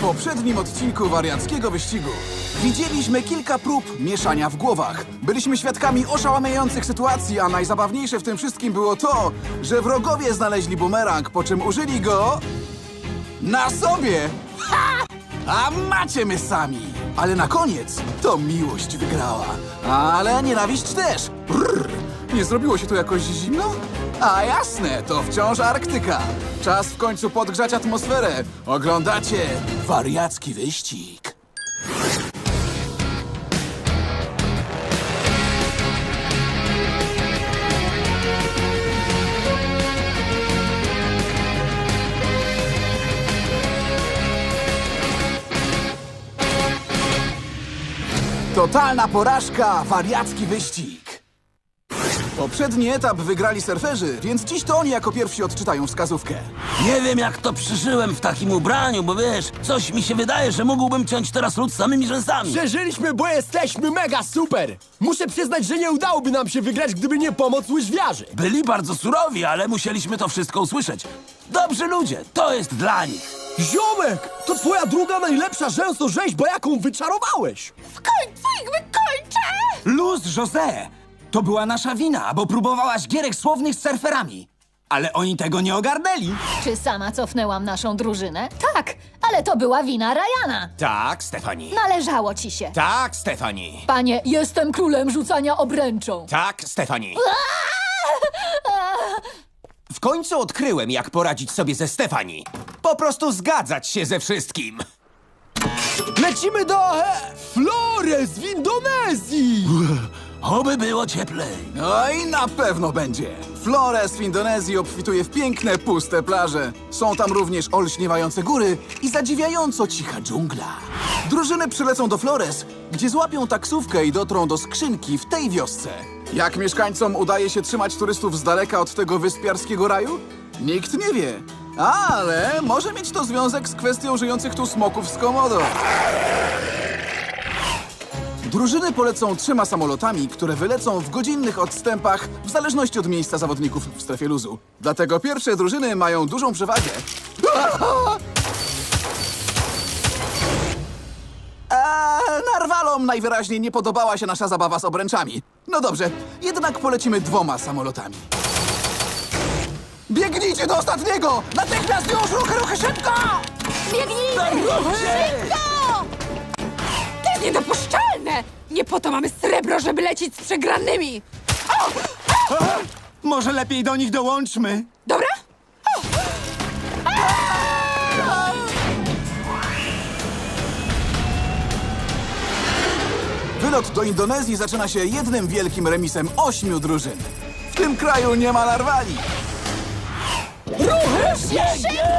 poprzednim odcinku wariackiego wyścigu widzieliśmy kilka prób mieszania w głowach. Byliśmy świadkami oszałamiających sytuacji, a najzabawniejsze w tym wszystkim było to, że wrogowie znaleźli bumerang, po czym użyli go na sobie. Ha! A macie my sami. Ale na koniec to miłość wygrała. Ale nienawiść też. Brrr. Nie zrobiło się tu jakoś zimno? A jasne, to wciąż Arktyka. Czas w końcu podgrzać atmosferę. Oglądacie wariacki wyścig. Totalna porażka, wariacki wyścig. Poprzedni etap wygrali surferzy, więc dziś to oni jako pierwsi odczytają wskazówkę. Nie wiem, jak to przeżyłem w takim ubraniu, bo wiesz, coś mi się wydaje, że mógłbym ciąć teraz lód samymi rzęsami. Przeżyliśmy, bo jesteśmy mega super! Muszę przyznać, że nie udałoby nam się wygrać, gdyby nie pomoc łyżwiarzy. Byli bardzo surowi, ale musieliśmy to wszystko usłyszeć. Dobrzy ludzie, to jest dla nich. Ziomek, to twoja druga najlepsza rzęsorzeźba, jaką wyczarowałeś! W końcu ich wykończę! Luz, José! To była nasza wina, bo próbowałaś gierek słownych z surferami. Ale oni tego nie ogarnęli. Czy sama cofnęłam naszą drużynę? Tak, ale to była wina Ryana. Tak, Stefani. Należało ci się. Tak, Stefani. Panie, jestem królem rzucania obręczą. Tak, Stefani. W końcu odkryłem, jak poradzić sobie ze Stefani. Po prostu zgadzać się ze wszystkim. Lecimy do e, Flores w Indonezji! Oby było cieplej. No i na pewno będzie. Flores w Indonezji obfituje w piękne, puste plaże. Są tam również olśniewające góry i zadziwiająco cicha dżungla. Drużyny przylecą do Flores, gdzie złapią taksówkę i dotrą do skrzynki w tej wiosce. Jak mieszkańcom udaje się trzymać turystów z daleka od tego wyspiarskiego raju? Nikt nie wie. Ale może mieć to związek z kwestią żyjących tu smoków z Komodo. Drużyny polecą trzema samolotami, które wylecą w godzinnych odstępach w zależności od miejsca zawodników w strefie luzu. Dlatego pierwsze drużyny mają dużą przewagę. Eee, narwalom najwyraźniej nie podobała się nasza zabawa z obręczami. No dobrze, jednak polecimy dwoma samolotami. Biegnijcie do ostatniego! Natychmiast już! Ruchy, ruchy, szybko! Biegnijmy! Szybko! To jest niedopuszczalne! Nie po to mamy srebro, żeby lecieć z przegranymi! Może lepiej do nich dołączmy. Dobra? Wylot do Indonezji zaczyna się jednym wielkim remisem ośmiu drużyn. W tym kraju nie ma narwali. Pa,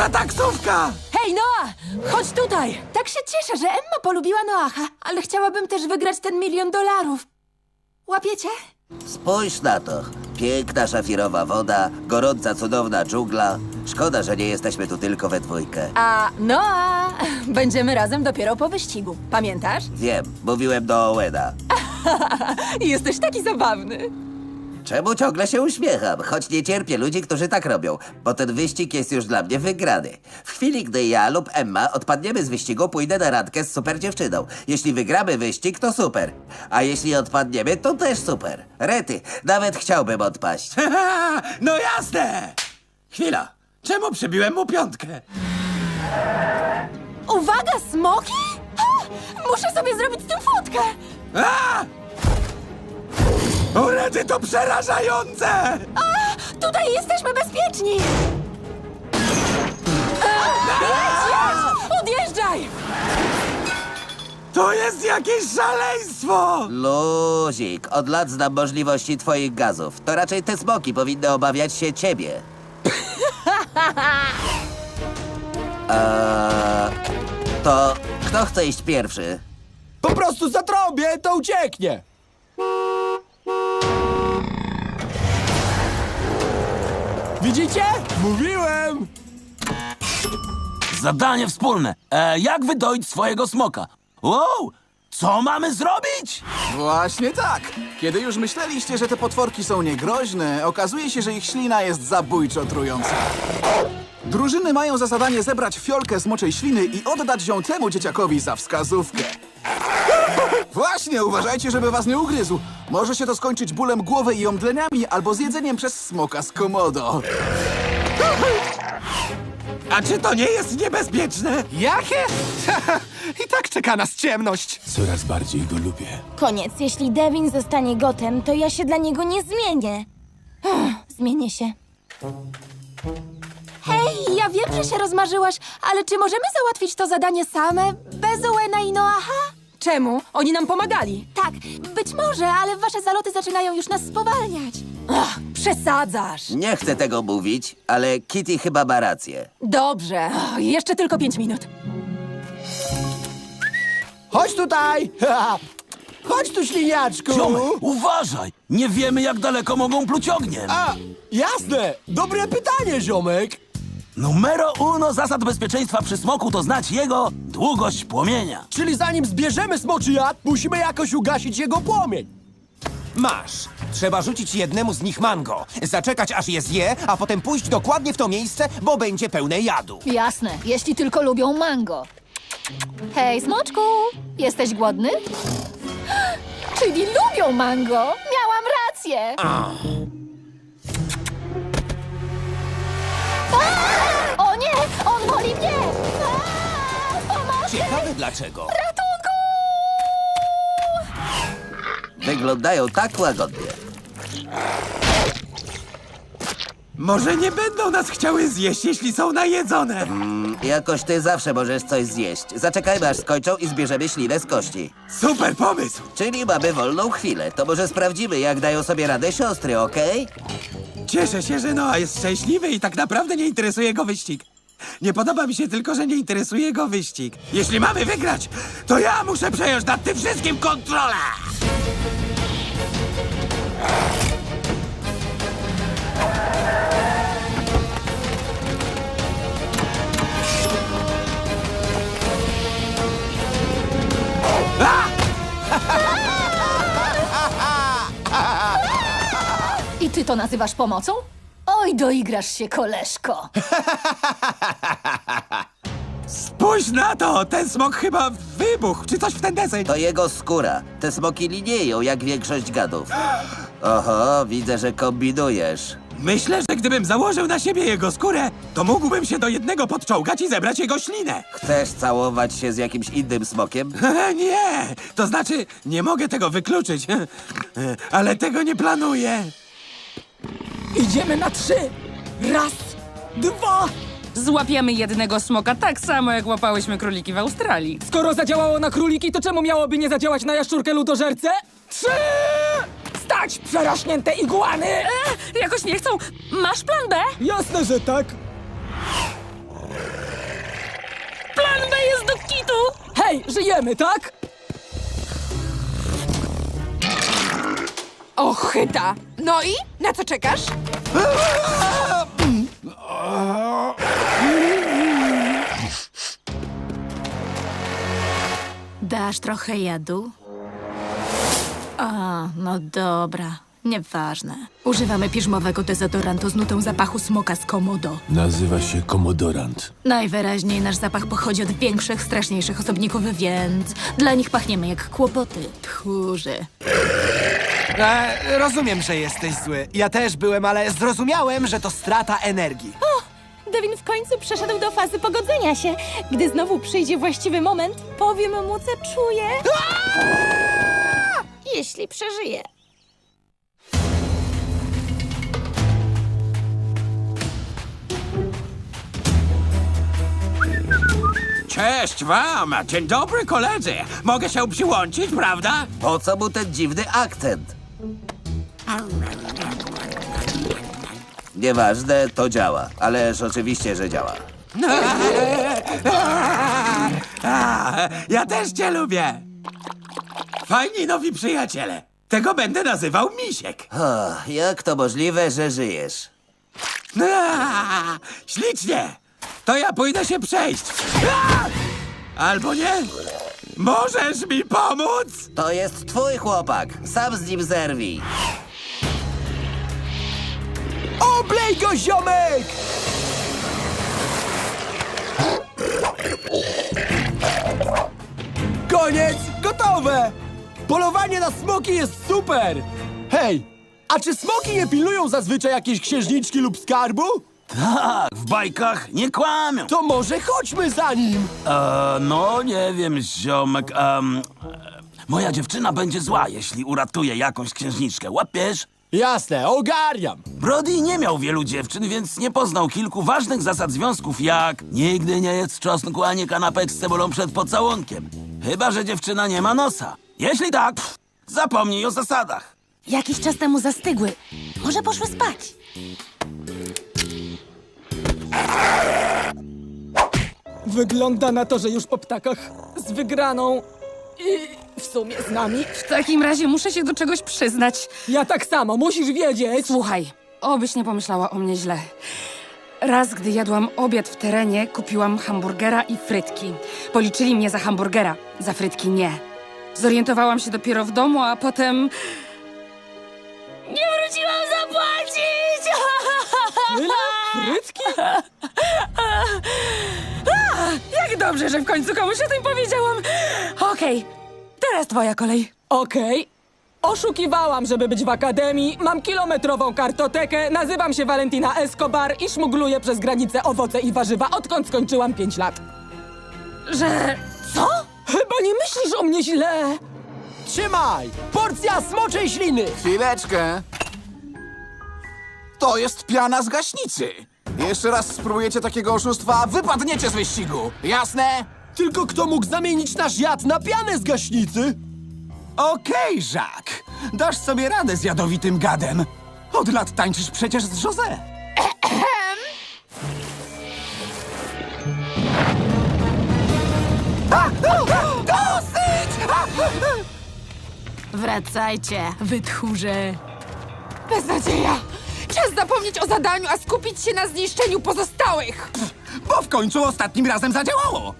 ta taksówka? Hej, Noah! Chodź tutaj! Tak się cieszę, że Emma polubiła Noacha, ale chciałabym też wygrać ten milion dolarów. Łapiecie? Spójrz na to. Piękna szafirowa woda, gorąca, cudowna dżungla. Szkoda, że nie jesteśmy tu tylko we dwójkę. A Noah, będziemy razem dopiero po wyścigu. Pamiętasz? Wiem, mówiłem do Owena. Jesteś taki zabawny. Czemu ciągle się uśmiecham? Choć nie cierpię ludzi, którzy tak robią, bo ten wyścig jest już dla mnie wygrany. W chwili, gdy ja lub Emma odpadniemy z wyścigu, pójdę na randkę z super dziewczyną. Jeśli wygramy wyścig, to super. A jeśli odpadniemy, to też super. Rety, nawet chciałbym odpaść. no jasne! Chwila, czemu przybiłem mu piątkę? Uwaga, smoki! Ha! Muszę sobie zrobić z tym fotkę! A! O, rety, to przerażające! A, tutaj jesteśmy bezpieczni! A, jedź, jedź! Odjeżdżaj! To jest jakieś szaleństwo! Luzik, od lat znam możliwości twoich gazów. To raczej te smoki powinny obawiać się ciebie. Eee, to kto chce iść pierwszy? Po prostu zatrąbię, to ucieknie! Widzicie? Mówiłem! Zadanie wspólne. E, jak wydoić swojego smoka? Wow! Co mamy zrobić? Właśnie tak. Kiedy już myśleliście, że te potworki są niegroźne, okazuje się, że ich ślina jest zabójczo trująca. Drużyny mają za zadanie zebrać fiolkę smoczej śliny i oddać ją temu dzieciakowi za wskazówkę. Właśnie, uważajcie, żeby was nie ugryzł. Może się to skończyć bólem głowy i omdleniami, albo zjedzeniem przez smoka z komodo. A czy to nie jest niebezpieczne? Jakie? I tak czeka nas ciemność. Coraz bardziej go lubię. Koniec. Jeśli Devin zostanie gotem, to ja się dla niego nie zmienię. Zmienię się. Hej, ja wiem, że się rozmarzyłaś, ale czy możemy załatwić to zadanie same, bez Owena i Noaha? Czemu? Oni nam pomagali. Tak, być może, ale wasze zaloty zaczynają już nas spowalniać. Ach, przesadzasz. Nie chcę tego mówić, ale Kitty chyba ma rację. Dobrze, Ach, jeszcze tylko pięć minut. Chodź tutaj! Chodź tu, śliniaczku! Ziomek, uważaj! Nie wiemy, jak daleko mogą pluć ogniem. A, jasne! Dobre pytanie, ziomek! Numero uno zasad bezpieczeństwa przy smoku to znać jego długość płomienia. Czyli zanim zbierzemy smoczy jad, musimy jakoś ugasić jego płomień. Masz. Trzeba rzucić jednemu z nich mango, zaczekać aż je zje, a potem pójść dokładnie w to miejsce, bo będzie pełne jadu. Jasne, jeśli tylko lubią mango. Hej, smoczku, jesteś głodny? Czyli lubią mango! Miałam rację! O nie! On woli mnie! Pomocy! Ciekawe dlaczego. Ratunku! Wyglądają tak łagodnie. Może nie będą nas chciały zjeść, jeśli są najedzone. Jakoś ty zawsze możesz coś zjeść. Zaczekajmy aż skończą i zbierzemy ślinę z kości. Super pomysł! Czyli mamy wolną chwilę. To może sprawdzimy, jak dają sobie radę siostry, okej? Cieszę się, że Noa jest szczęśliwy i tak naprawdę nie interesuje go wyścig. Nie podoba mi się tylko, że nie interesuje go wyścig. Jeśli mamy wygrać, to ja muszę przejąć nad tym wszystkim kontrolę! I ty to nazywasz pomocą? Oj, doigrasz się, koleżko. Spójrz na to! Ten smok chyba wybuchł, czy coś w ten deseń. To jego skóra. Te smoki linieją, jak większość gadów. Oho, widzę, że kombinujesz. Myślę, że gdybym założył na siebie jego skórę, to mógłbym się do jednego podczołgać i zebrać jego ślinę. Chcesz całować się z jakimś innym smokiem? nie! To znaczy, nie mogę tego wykluczyć. Ale tego nie planuję. Idziemy na trzy. Raz, dwa. Złapiemy jednego smoka tak samo, jak łapałyśmy króliki w Australii. Skoro zadziałało na króliki, to czemu miałoby nie zadziałać na jaszczurkę ludożerce? Trzy! Stać, przerośnięte iguany! E, jakoś nie chcą. Masz plan B? Jasne, że tak. Plan B jest do kitu! Hej, żyjemy, tak? Ochyta! No i? Na co czekasz? Dasz trochę jadu? A, no dobra. Nieważne. Używamy piżmowego dezodorantu z nutą zapachu smoka z komodo. Nazywa się komodorant. Najwyraźniej nasz zapach pochodzi od większych, straszniejszych osobników, więc dla nich pachniemy jak kłopoty. Tchórzy. E, rozumiem, że jesteś zły. Ja też byłem, ale zrozumiałem, że to strata energii. Devin w końcu przeszedł do fazy pogodzenia się. Gdy znowu przyjdzie właściwy moment, powiem mu, co czuję. Jeśli przeżyje. Cześć wam! Dzień dobry, koledzy! Mogę się przyłączyć, prawda? Po co mu ten dziwny akcent? Nieważne, to działa. Ależ oczywiście, że działa. Ja też cię lubię! Fajni nowi przyjaciele. Tego będę nazywał Misiek. O, jak to możliwe, że żyjesz? Ślicznie! To ja pójdę się przejść. Albo nie? Możesz mi pomóc? To jest twój chłopak. Sam z nim zerwij. Oblej go, ziomek! Koniec, gotowe! Polowanie na smoki jest super! Hej, a czy smoki nie pilnują zazwyczaj jakiejś księżniczki lub skarbu? Tak, w bajkach nie kłamią. To może chodźmy za nim! E, no, nie wiem, ziomek. em, e, moja dziewczyna będzie zła, jeśli uratuje jakąś księżniczkę. Łapiesz? Jasne, ogarniam! Brody nie miał wielu dziewczyn, więc nie poznał kilku ważnych zasad związków, jak nigdy nie jedz czosnku ani kanapek z cebulą przed pocałunkiem. Chyba, że dziewczyna nie ma nosa. Jeśli tak, pff, zapomnij o zasadach. Jakiś czas temu zastygły. Może poszły spać. Wygląda na to, że już po ptakach z wygraną i w sumie z nami. W takim razie muszę się do czegoś przyznać. Ja tak samo, musisz wiedzieć. Słuchaj, obyś nie pomyślała o mnie źle. Raz, gdy jadłam obiad w terenie, kupiłam hamburgera i frytki. Policzyli mnie za hamburgera, za frytki nie. Zorientowałam się dopiero w domu, a potem... Frytki? Jak dobrze, że w końcu komuś o tym powiedziałam. Okej, teraz twoja kolej. Okej. Oszukiwałam, żeby być w akademii, mam kilometrową kartotekę, nazywam się Valentina Escobar i szmugluję przez granicę owoce i warzywa, odkąd skończyłam 5 lat. Że... Co? Chyba nie myślisz o mnie źle. Trzymaj! Porcja smoczej śliny! Chwileczkę. To jest piana z gaśnicy. Jeszcze raz spróbujecie takiego oszustwa, wypadniecie z wyścigu. Jasne? Tylko kto mógł zamienić nasz jad na pianę z gaśnicy? Okej, Jacques. Dasz sobie radę z jadowitym gadem. Od lat tańczysz przecież z José. Wracajcie, wytchórze. Beznadzieja! Czas zapomnieć o zadaniu, a skupić się na zniszczeniu pozostałych! Bo w końcu ostatnim razem zadziałało.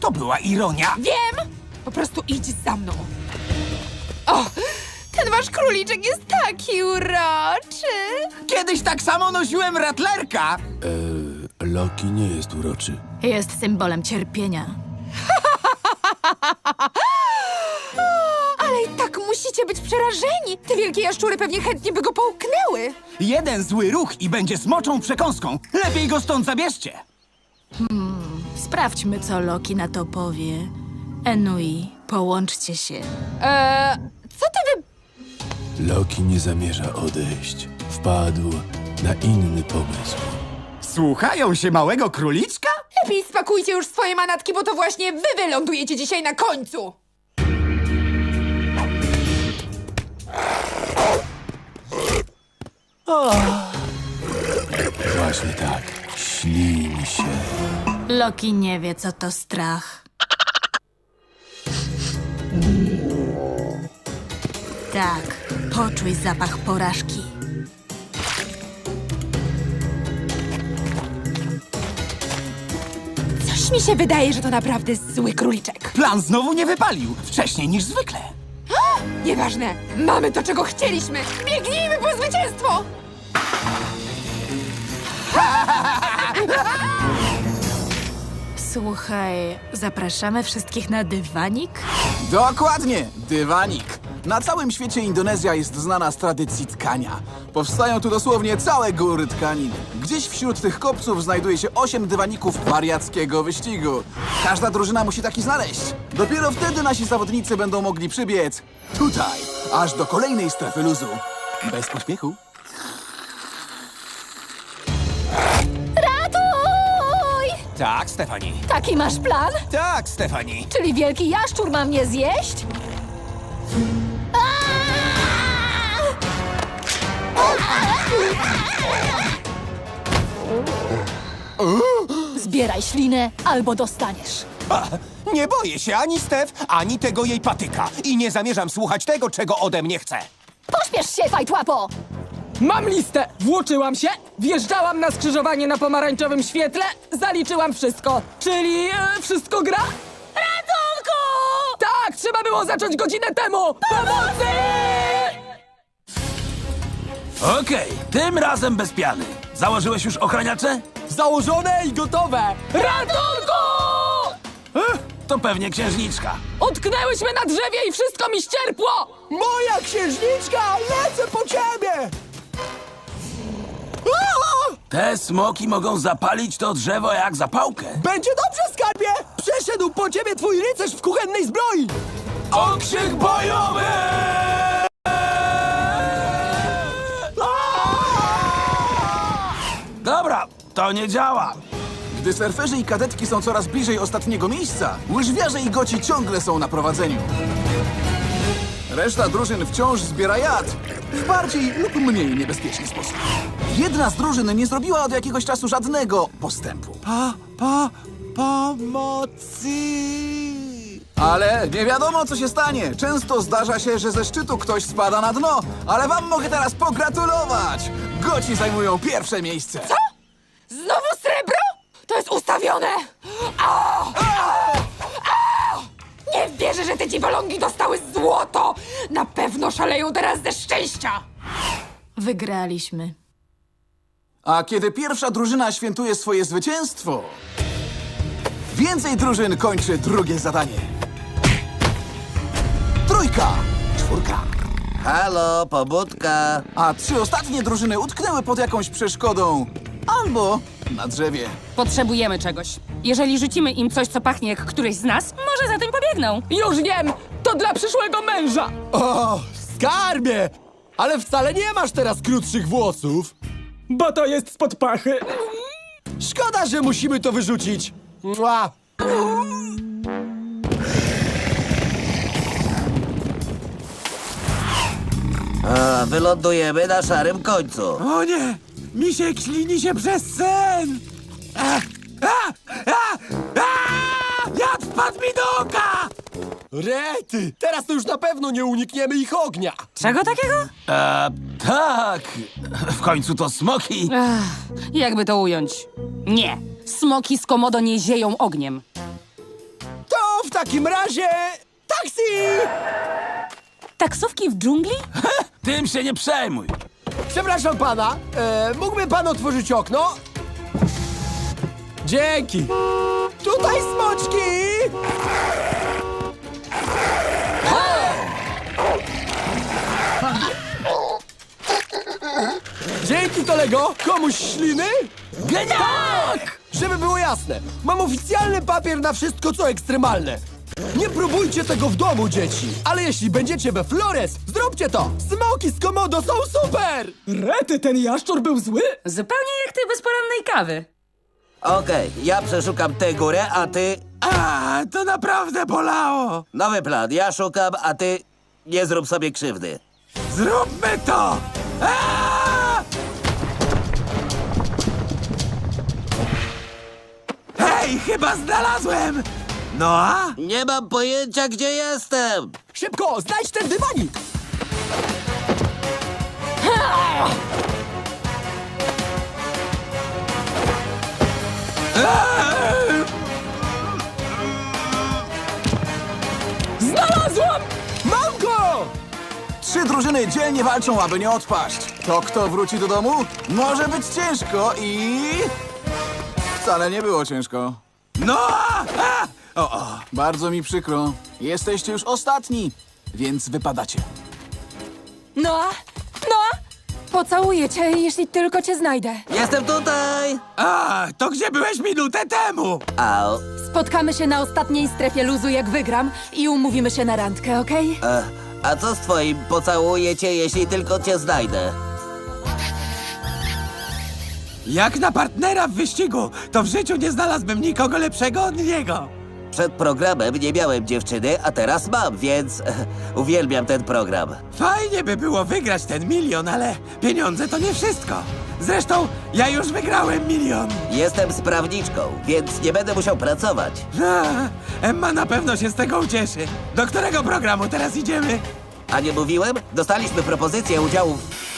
To była ironia. Wiem! Po prostu idź za mną. O, ten wasz króliczek jest taki uroczy! Kiedyś tak samo nosiłem ratlerka. Loki nie jest uroczy. Jest symbolem cierpienia. przerażeni! Te wielkie jaszczury pewnie chętnie by go połknęły! Jeden zły ruch i będzie smoczą przekąską. Lepiej go stąd zabierzcie. Sprawdźmy, co Loki na to powie. Enui, połączcie się. Eee, co ty wy... Loki nie zamierza odejść. Wpadł na inny pomysł. Słuchają się małego króliczka? Lepiej spakujcie już swoje manatki, bo to właśnie wy wylądujecie dzisiaj na końcu! Właśnie tak. Ślini się. Loki nie wie, co to strach. Tak, poczuj zapach porażki. Coś mi się wydaje, że to naprawdę zły króliczek. Plan znowu nie wypalił. Wcześniej niż zwykle. Nieważne, mamy to, czego chcieliśmy! Biegnijmy po zwycięstwo! Słuchaj, zapraszamy wszystkich na dywanik? Dokładnie, dywanik. Na całym świecie Indonezja jest znana z tradycji tkania. Powstają tu dosłownie całe góry tkanin. Gdzieś wśród tych kopców znajduje się osiem dywaników wariackiego wyścigu. Każda drużyna musi taki znaleźć. Dopiero wtedy nasi zawodnicy będą mogli przybiec tutaj, aż do kolejnej strefy luzu. Bez pośpiechu. Tak, Stefani. Taki masz plan? Tak, Stefani. Czyli wielki jaszczur ma mnie zjeść? Zbieraj ślinę, albo dostaniesz. A, nie boję się ani Stef, ani tego jej patyka. I nie zamierzam słuchać tego, czego ode mnie chce. Pośpiesz się, fajtłapo! Mam listę! Włóczyłam się, wjeżdżałam na skrzyżowanie na pomarańczowym świetle, zaliczyłam wszystko. Czyli e, wszystko gra? Ratunku! trzeba było zacząć godzinę temu! Pomocy! Okej, tym razem bez piany. Założyłeś już ochraniacze? Założone i gotowe! Ratunku! To pewnie księżniczka. Utknęłyśmy na drzewie i wszystko mi ścierpło! Moja księżniczka! Lecę po ciebie! Te smoki mogą zapalić to drzewo jak zapałkę. Będzie dobrze, skarbie! Przeszedł po ciebie twój rycerz w kuchennej zbroi! Okrzyk bojowy! Dobra, to nie działa. Gdy surferzy i kadetki są coraz bliżej ostatniego miejsca, łyżwiarze i goci ciągle są na prowadzeniu. Reszta drużyn wciąż zbiera jad w bardziej lub mniej niebezpieczny sposób. Jedna z drużyn nie zrobiła od jakiegoś czasu żadnego postępu. Po, po, pomocy! Ale nie wiadomo, co się stanie. Często zdarza się, że ze szczytu ktoś spada na dno, ale wam mogę teraz pogratulować! Goci zajmują pierwsze miejsce. Co? Znowu srebro? To jest ustawione! A! A! Wierzę, że te dziwolągi dostały złoto! Na pewno szaleją teraz ze szczęścia! Wygraliśmy. A kiedy pierwsza drużyna świętuje swoje zwycięstwo, więcej drużyn kończy drugie zadanie. Trójka, czwórka, Halo, pobudka. a trzy ostatnie drużyny utknęły pod jakąś przeszkodą albo na drzewie. Potrzebujemy czegoś. Jeżeli rzucimy im coś, co pachnie jak któryś z nas, może za tym pobiegną. Już wiem! To dla przyszłego męża! O, skarbie! Ale wcale nie masz teraz krótszych włosów. Bo to jest spod pachy. Szkoda, że musimy to wyrzucić. Mua. A, wylądujemy na szarym końcu. O nie! Misiek ślini się przez sen! A, a, a, a! Jad wpadł mi do oka! Rety! Teraz to już na pewno nie unikniemy ich ognia. Czego takiego? E, tak, w końcu to smoki. Ach, jakby to ująć? Nie. Smoki z komodo nie zieją ogniem. To w takim razie... Taksi! Taksówki w dżungli? Tym się nie przejmuj. Przepraszam pana, e, mógłby pan otworzyć okno? Dzięki. Tutaj smoczki! Dzięki kolego! Komuś śliny? Genialnie! Żeby było jasne, mam oficjalny papier na wszystko, co ekstremalne. Nie próbujcie tego w domu, dzieci. Ale jeśli będziecie we Flores, zróbcie to. Smoki z Komodo są super! Rety, ten jaszczur był zły? Zupełnie jak ty bez porannej kawy. Okej, ja przeszukam tę górę, a ty... A, to naprawdę bolało! Nowy plan, ja szukam, a ty... Nie zrób sobie krzywdy. Zróbmy to! A! Hej, chyba znalazłem! No a? Nie mam pojęcia, gdzie jestem. Szybko, znajdź ten dywanik! Znalazłam! Mam go! Trzy drużyny dzielnie walczą, aby nie odpaść. To kto wróci do domu? Może być ciężko i... Wcale nie było ciężko. No a! O, o. Bardzo mi przykro. Jesteście już ostatni, więc wypadacie. Noa? Noa? Pocałuję cię, jeśli tylko cię znajdę. Jestem tutaj. A, to gdzie byłeś minutę temu? Au. Spotkamy się na ostatniej strefie luzu, jak wygram i umówimy się na randkę, okej? E, a co z twoim pocałuję cię, jeśli tylko cię znajdę? Jak na partnera w wyścigu, to w życiu nie znalazłbym nikogo lepszego od niego. Przed programem nie miałem dziewczyny, a teraz mam, więc uwielbiam ten program. Fajnie by było wygrać ten milion, ale pieniądze to nie wszystko. Zresztą ja już wygrałem milion. Jestem sprawniczką, więc nie będę musiał pracować. A, Emma na pewno się z tego ucieszy. Do którego programu teraz idziemy? A nie mówiłem? Dostaliśmy propozycję udziału w